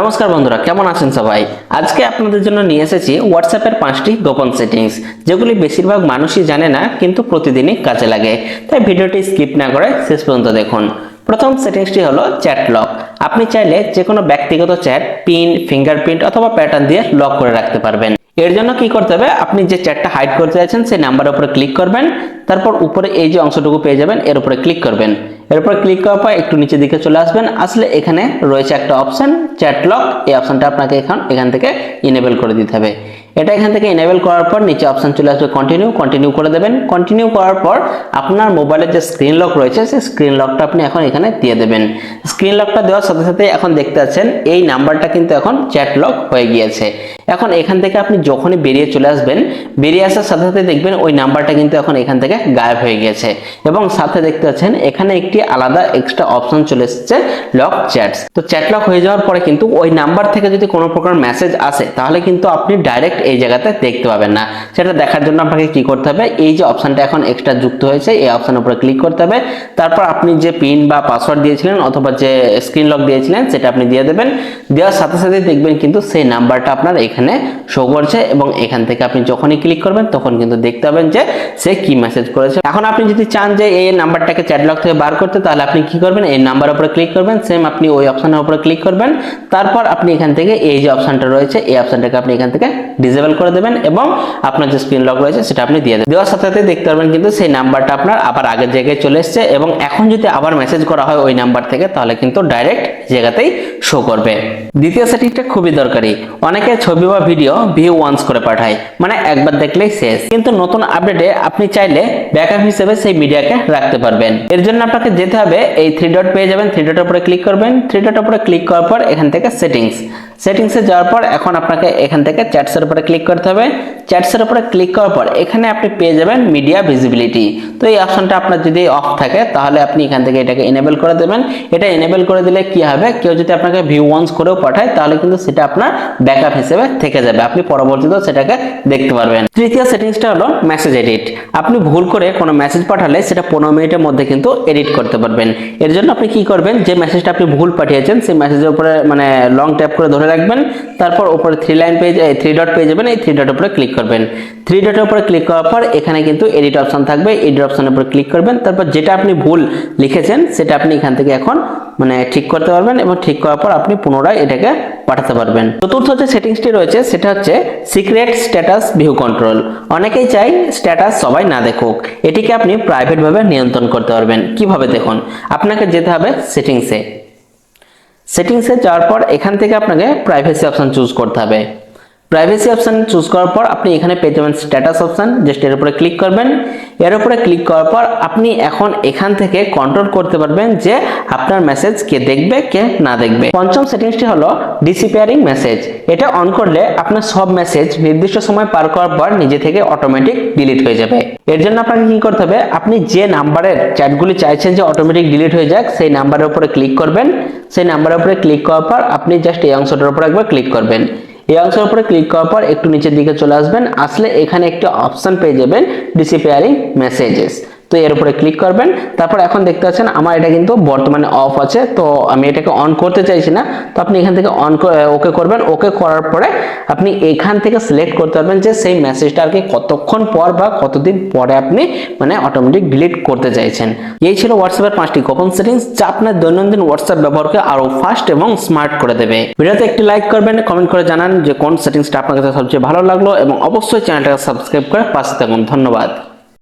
নমস্কার বন্ধুরা, কেমন আছেন সবাই? আজকে আপনাদের জন্য নিয়ে এসেছি হোয়াটসঅ্যাপের পাঁচটি গোপন সেটিংস যেগুলি বেশিরভাগ মানুষই জানে না, কিন্তু প্রতিদিনই কাজে লাগে। তাই ভিডিওটি স্কিপ না করে শেষ পর্যন্ত দেখুন। প্রথম সেটিংসটি হলো চ্যাট লক আপনি চাইলে যে কোনো ব্যক্তিগত চ্যাট পিন ফিঙ্গারপ্রিন্ট অথবা প্যাটার্ন দিয়ে লক করে রাখতে পারবেন। এর জন্য কি করতে হবে? আপনি যে চ্যাটটা হাইড করতে চাইছেন সেই নাম্বারের উপরে ক্লিক করবেন। তারপর উপরে এই যে অংশটুকু পেয়ে যাবেন, এর উপরে ক্লিক করবেন। এর উপরে ক্লিক করার পর একটু নিচের দিকে চলে আসবেন। আসলে এখানে রয়েছে একটা অপশন চ্যাট লক এই অপশনটা আপনাকে এখন এখান থেকে ইনেবল করে দিতে হবে। এটা এখান থেকে ইনেবল করার পর নিচে অপশন চলে আসবে কন্টিনিউ কন্টিনিউ করে দেবেন। কন্টিনিউ করার পর আপনার মোবাইলের যে স্ক্রিন লক রয়েছে, সেই স্ক্রিন লকটা আপনি এখন এখানে দিয়ে দেবেন। স্ক্রিন লকটা দেওয়ার সাথে সাথে এখন দেখতে পাচ্ছেন, এই নাম্বারটা কিন্তু এখন চ্যাট লক হয়ে গিয়েছে। এখন এখান থেকে আপনি যখনই বেরিয়ে চলে আসবেন, বেরিয়ে আসার সাথে সাথে দেখবেন ওই নাম্বারটা কিন্তু এখন এখান থেকে গায়েব হয়ে গিয়েছে। এবং সাথে দেখতে পাচ্ছেন, এখানে একটি আলাদা এক্সট্রা অপশন চলে এসেছে লক চ্যাটস তো চ্যাট লক হয়ে যাওয়ার পরে কিন্তু ওই নাম্বার থেকে যদি কোনো প্রকার মেসেজ আসে, তাহলে কিন্তু আপনি ডাইরেক্ট এই জায়গাতে দেখতে পাবেন না। সেটা দেখার জন্য আপনাকে কি করতে হবে? এই যে অপশনটা এখন এক্সট্রা যুক্ত হয়েছে, এই অপশনের উপরে ক্লিক করতে হবে। তারপর আপনি যে পিন বা পাসওয়ার্ড দিয়েছিলেন অথবা যে স্ক্রিন লক দিয়েছিলেন, সেটা আপনি দিয়ে দেবেন। দেওয়ার সাথে সাথে দেখবেন কিন্তু সেই নাম্বারটা আপনার এখানে শো করছে এবং এখান থেকে আপনি যখনই ক্লিক করবেন, তখন কিন্তু দেখতে পাবেন যে সে কি মেসেজ করেছে। এখন আপনি যদি চান যে এই নাম্বারটাকে চ্যাট লক থেকে বার করতে, তাহলে আপনি কি করবেন? এই নাম্বারের উপরে ক্লিক করবেন। সেম আপনি ওই অপশনের উপরে ক্লিক করবেন। তারপর আপনি এখান থেকে এই যে অপশনটা রয়েছে, এই অপশনটাকে আপনি এখান থেকে ডিসেবল করে দেবেন এবং আপনার যে স্ক্রিন লক রয়েছে সেটা আপনি দিয়ে দেবেন। দেওয়ার সাথে সাথে দেখতে পারবেন কিন্তু সেই নাম্বারটা আপনার আবার আগের জায়গায় চলে এসেছে এবং এখন যদি আবার মেসেজ করা হয় ওই নাম্বার থেকে তাহলে কিন্তু ডাইরেক্ট জায়গাতেই শো করবে। দ্বিতীয় সেটিংটা খুবই দরকারি। অনেকে ছবি বা ভিডিও ভিউ ওয়ান্স করে পাঠায় মানে একবার দেখলেই শেষ। কিন্তু নতুন আপডেটে আপনি চাইলে ব্যাকআপ হিসেবে সেই মিডিয়াকে রাখতে পারবেন। এর জন্য আপনাকে যেতে হবে, এই থ্রি ডট পেয়ে যাবেন। থ্রি ডটের উপরে ক্লিক করবেন। থ্রি ডটের উপরে ক্লিক করার পর এখান থেকে সেটিংস সেটিংসে যাওয়ার পর এখন আপনাকে এখান থেকে চ্যাটসের উপরে ক্লিক করতে হবে। চ্যাটসের উপরে ক্লিক করার পর এখানে আপনি পেয়ে যাবেন মিডিয়া ভিজিবিলিটি তো এই অপশনটা আপনার যদি অফ থাকে, তাহলে আপনি এখান থেকে এটাকে এনেবল করে দেবেন। এটা এনেবল করে দিলে কি হবে? কেউ যদি আপনাকে ভিউ ওয়ান্স করেও পাঠায়, তাহলে কিন্তু সেটা আপনার ব্যাকআপ হিসেবে থেকে যাবে। আপনি পরবর্তীতে সেটাকে দেখতে পারবেন। তৃতীয় সেটিংসটা হলো মেসেজ এডিট আপনি ভুল করে কোনো মেসেজ পাঠালে সেটা পনেরো মিনিটের মধ্যে কিন্তু এডিট করতে পারবেন। এর জন্য আপনি কি করবেন? যে মেসেজটা আপনি ভুল পাঠিয়েছেন, সেই মেসেজের উপরে মানে লং ট্যাপ করে ধরে রাখবেন। তারপর উপরে three line page three dot পেয়ে যাবেন, এই থ্রি ডট উপরে ক্লিক করবেন। থ্রি ডটের উপরে ক্লিক করার পর এখানে কিন্তু এডিট অপশন থাকবে। এডিট অপশনের উপরে ক্লিক করবেন। তারপর যেটা আপনি ভুল লিখেছেন, সেটা আপনি এখান থেকে এখন মানে ঠিক করতে পারবেন এবং ঠিক করার পর আপনি পুনরায় এটাকে পাঠাতে পারবেন। চতুর্থ যে সেটিংসটি রয়েছে, সেটা হচ্ছে সিক্রেট স্ট্যাটাস ভিউ কন্ট্রোল অনেকেই চাই স্ট্যাটাস সবাই না দেখুক। এটিকে আপনি প্রাইভেটভাবে নিয়ন্ত্রণ করতে পারবেন। কীভাবে দেখুন? আপনাকে যেতে হবে সেটিংসে সেটিংসে যাওয়ার পর এখান থেকে আপনাকে প্রাইভেসি অপশন চুজ করতে হবে। প্রাইভেসি অপশন চুজ করার পর আপনি এখানে পেয়ে যাবেন স্ট্যাটাস অপশন জাস্ট এর উপরে ক্লিক করবেন। এর উপরে ক্লিক করার পর আপনি এখন এখান থেকে কন্ট্রোল করতে পারবেন যে আপনার মেসেজ কে দেখবে, কে না দেখবে। পঞ্চম সেটিংসটি হলো ডিসিপিয়ারিং মেসেজ এটা অন করলে আপনার সব মেসেজ নির্দিষ্ট সময় পার করার পর নিজে থেকে অটোমেটিক ডিলিট হয়ে যাবে। এর জন্য আপনাকে কি করতে হবে? আপনি যে নাম্বারের চ্যাটগুলি চাইছেন যে অটোমেটিক ডিলিট হয়ে যাক, সেই নাম্বারের উপরে ক্লিক করবেন। সেই নাম্বারের উপরে ক্লিক করার পর আপনি জাস্ট এই অংশটার উপর একবার ক্লিক করবেন। এই অংশের উপরে ক্লিক করার পর একটু নিচের দিকে চলে আসবেন। আসলে এখানে একটা অপশন পেয়ে যাবেন ডিসিপেয়ারিং মেসেজেস তো এর উপরে ক্লিক করবেন। তারপর এখন দেখতে পাচ্ছেন আমার এটা কিন্তু বর্তমানে অফ আছে। তো আমি এটাকে অন করতে চাইছি না। তো আপনি এখান থেকে অন ওকে করবেন। ওকে করার পরে আপনি এখান থেকে সিলেক্ট করতে পারবেন যে সেই মেসেজটা আর কি কতক্ষণ পর বা কতদিন পরে আপনি মানে অটোমেটিক ডিলিট করতে চাইছেন। এই ছিল হোয়াটসঅ্যাপের পাঁচটি গোপন সেটিংস যা আপনার দৈনন্দিন হোয়াটসঅ্যাপ ব্যবহারকে আরও ফাস্ট এবং স্মার্ট করে দেবে। ভিডিওতে একটি লাইক করবেন কমেন্ট করে জানান যে কোন সেটিংসটা আপনার কাছে সবচেয়ে ভালো লাগল এবং অবশ্যই চ্যানেলটাকে সাবস্ক্রাইব করে পাশে থাকুন। ধন্যবাদ।